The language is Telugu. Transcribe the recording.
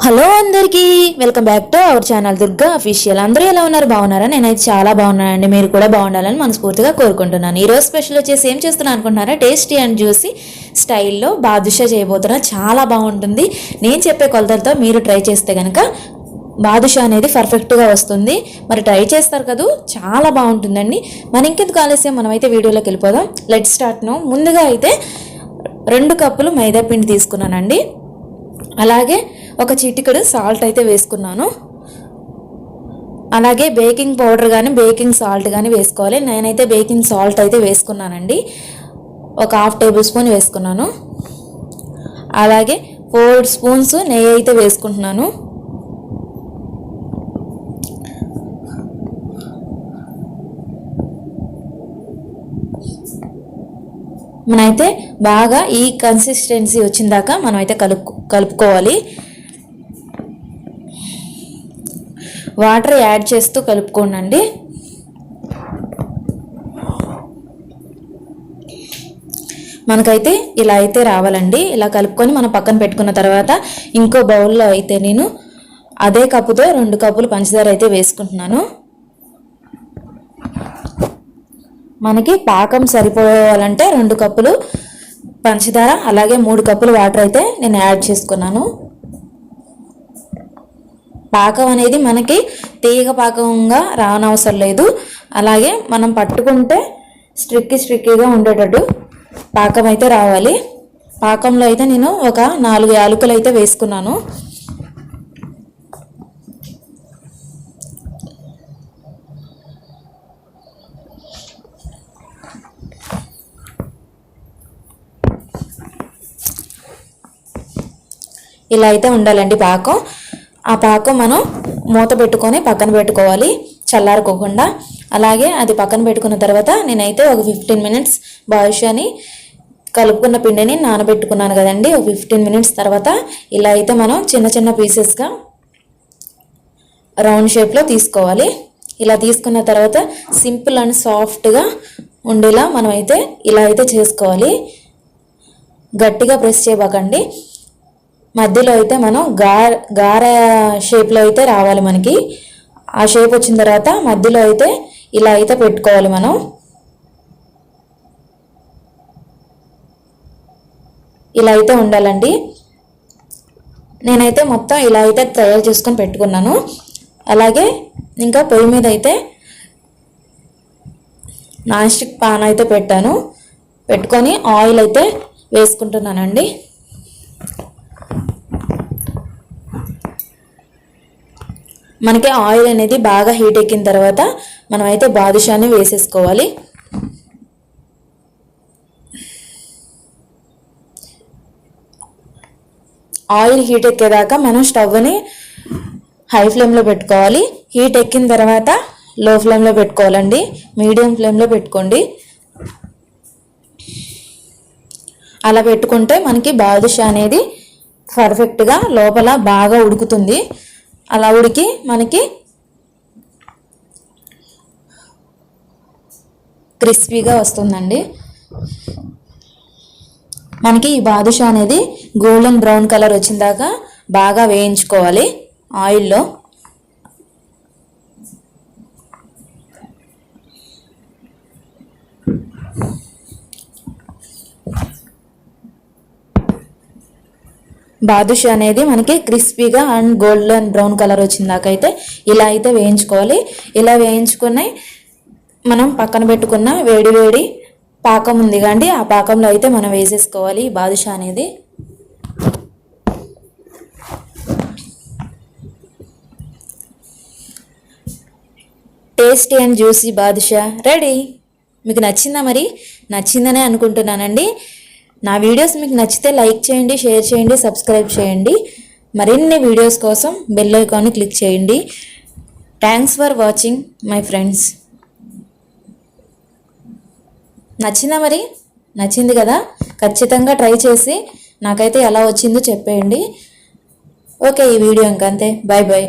హలో అందరికీ welcome back to our channel Durga official. అందరూ ఎలా ఉన్నారు? బాగున్నారా? నేనైతే చాలా బాగున్నానండి. మీరు కూడా బాగుండాలని మనస్ఫూర్తిగా కోరుకుంటున్నాను. ఈరోజు స్పెషల్ వచ్చేసి ఏం చేస్తున్నాను అనుకుంటున్నారా? టేస్టీ అండ్ జ్యూసీ స్టైల్లో బాదుషా చేయబోతున్నా. చాలా బాగుంటుంది. నేను చెప్పే కొలతలతో మీరు ట్రై చేస్తే కనుక బాదుషా అనేది పర్ఫెక్ట్గా వస్తుంది. మరి ట్రై చేస్తారు కదా? చాలా బాగుంటుందండి. మన ఇంకెందుకు ఆలస్యం? మనమైతే వీడియోలోకి వెళ్ళిపోదాం. లెట్ స్టార్ట్ను ముందుగా అయితే రెండు కప్పులు మైదా పిండి తీసుకున్నానండి. అలాగే ఒక చిటికెడు సాల్ట్ అయితే వేసుకున్నాను. అలాగే బేకింగ్ పౌడర్ కానీ బేకింగ్ సాల్ట్ కానీ వేసుకోవాలి. నేనైతే బేకింగ్ సాల్ట్ అయితే వేసుకున్నానండి. ఒక హాఫ్ టేబుల్ స్పూన్ వేసుకున్నాను. అలాగే ఫోర్ స్పూన్స్ నెయ్యి అయితే వేసుకుంటున్నాను. మనైతే బాగా ఈ కన్సిస్టెన్సీ వచ్చిందాక మనమైతే కలుపు కలుపుకోవాలి. వాటర్ యాడ్ చేస్తూ కలుపుకోండి మనకైతే ఇలా అయితే రావాలండి. ఇలా కలుపుకొని మనం పక్కన పెట్టుకున్న తర్వాత ఇంకో బౌల్లో అయితే నేను అదే కప్పుతో రెండు కప్పులు పంచదార అయితే వేసుకుంటున్నాను. మనకి పాకం సరిపోవాలంటే రెండు కప్పులు పంచదార అలాగే మూడు కప్పులు వాటర్ అయితే నేను యాడ్ చేసుకున్నాను. పాకం అనేది మనకి తీగ పాకంగా రానవసరం లేదు. అలాగే మనం పట్టుకుంటే స్ట్రిక్కి స్ట్రిక్కీగా ఉండేటట్టు పాకం అయితే రావాలి. పాకంలో అయితే నేను ఒక నాలుగు యాలకులు అయితే వేసుకున్నాను. ఇలా అయితే ఉండాలండి పాకం. ఆ పాకం మనం మూత పెట్టుకొని పక్కన పెట్టుకోవాలి చల్లారుకోకుండా. అలాగే అది పక్కన పెట్టుకున్న తర్వాత నేనైతే ఒక ఫిఫ్టీన్ మినిట్స్ బాదుషాని కలుపుకున్న పిండిని నానబెట్టుకున్నాను కదండి. ఒక ఫిఫ్టీన్ మినిట్స్ తర్వాత ఇలా అయితే మనం చిన్న చిన్న పీసెస్గా రౌండ్ షేప్లో తీసుకోవాలి. ఇలా తీసుకున్న తర్వాత సింపుల్ అండ్ సాఫ్ట్గా ఉండేలా మనం అయితే ఇలా అయితే చేసుకోవాలి. గట్టిగా ప్రెస్ చేయబాకండి. మధ్యలో అయితే మనం గార గార షేప్లో అయితే రావాలి మనకి. ఆ షేప్ వచ్చిన తర్వాత మధ్యలో అయితే ఇలా అయితే పెట్టుకోవాలి మనం. ఇలా అయితే ఉండాలండి. నేనైతే మొత్తం ఇలా అయితే తయారు చేసుకొని పెట్టుకున్నాను. అలాగే ఇంకా పొయ్యి మీద అయితే నాన్ స్టిక్ పాన్ అయితే పెట్టాను. పెట్టుకొని ఆయిల్ అయితే వేసుకుంటున్నానండి. మనకి ఆయిల్ అనేది బాగా హీట్ ఎక్కిన తర్వాత మనమైతే బాదుషాని వేసేసుకోవాలి. ఆయిల్ హీట్ ఎక్కేదాకా మనం స్టవ్ని హై ఫ్లేమ్లో పెట్టుకోవాలి. హీట్ ఎక్కిన తర్వాత లో ఫ్లేమ్లో పెట్టుకోవాలండి. మీడియం ఫ్లేమ్లో పెట్టుకోండి. అలా పెట్టుకుంటే మనకి బాదుషా అనేది పర్ఫెక్ట్గా లోపల బాగా ఉడుకుతుంది. అలా ఉడికి మనకి క్రిస్పీగా వస్తుందండి. మనకి ఈ బాదుషా అనేది గోల్డెన్ బ్రౌన్ కలర్ వచ్చిన దాకా బాగా వేయించుకోవాలి ఆయిల్లో. బాదుష అనేది మనకి క్రిస్పీగా అండ్ గోల్డెన్ బ్రౌన్ కలర్ వచ్చిందాకైతే ఇలా అయితే వేయించుకోవాలి. ఇలా వేయించుకుని మనం పక్కన పెట్టుకున్న వేడి వేడి పాకం ఉంది కండి ఆ పాకంలో అయితే మనం వేసేసుకోవాలి బాదుష బాదుషా అనేది. Tasty and juicy badusha. Ready? మీకు నచ్చిందా మరి? నచ్చిందనే అనుకుంటున్నానండి. నా వీడియోస్ మీకు నచ్చితే లైక్ చేయండి షేర్ చేయండి సబ్స్క్రైబ్ చేయండి. మరిన్ని వీడియోస్ కోసం బెల్ ఐకాన్ని క్లిక్ చేయండి. Thanks for watching my friends నచ్చిందా మరి? నచ్చింది కదా? ఖచ్చితంగా ట్రై చేసి నాకైతే ఎలా వచ్చిందో చెప్పేయండి. ఓకే ఈ వీడియో ఇంకంతే. Bye bye